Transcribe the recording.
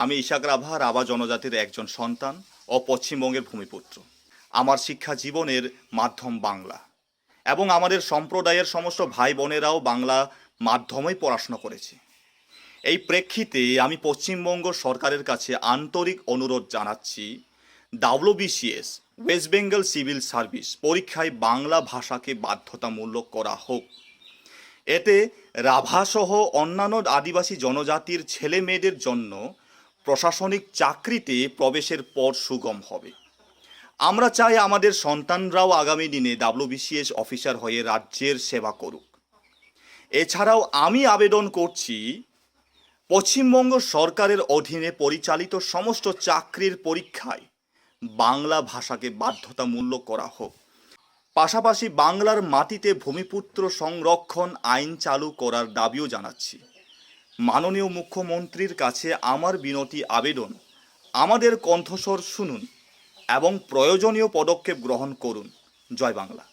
আমি ইশাক রাভা রাভা জনজাতির একজন সন্তান ও পশ্চিমবঙ্গের ভূমিপুত্র। আমার শিক্ষা জীবনের মাধ্যম বাংলা এবং আমাদের সম্প্রদায়ের সমস্ত ভাই বোনেরাও বাংলা মাধ্যমেই পড়াশোনা করেছে। এই প্রেক্ষিতে আমি পশ্চিমবঙ্গ সরকারের কাছে আন্তরিক অনুরোধ জানাচ্ছি WBCS West Bengal civil service পরীক্ষায় বাংলা ভাষাকে বাধ্যতামূলক করা হোক। এতে রাভাসহ অন্যান্য আদিবাসী জনজাতির ছেলে মেয়েদের জন্য প্রশাসনিক চাকরিতে প্রবেশের পর সুগম হবে। আমরা চাই আমাদের সন্তানরাও আগামী দিনে ডাব্লিউবিসিএস অফিসার হয়ে রাজ্যের সেবা করুক। এছাড়াও আমি আবেদন করছি, পশ্চিমবঙ্গ সরকারের অধীনে পরিচালিত সমস্ত চাকরির পরীক্ষায় বাংলা ভাষাকে বাধ্যতামূলক করা হোক। পাশাপাশি বাংলার মাটিতে ভূমিপুত্র সংরক্ষণ আইন চালু করার দাবিও জানাচ্ছি। মাননীয় মুখ্যমন্ত্রীর কাছে আমার বিনতি আবেদন। আমাদের কণ্ঠস্বর শুনুন এবং প্রয়োজনীয় পদক্ষেপ গ্রহণ করুন। জয় বাংলা।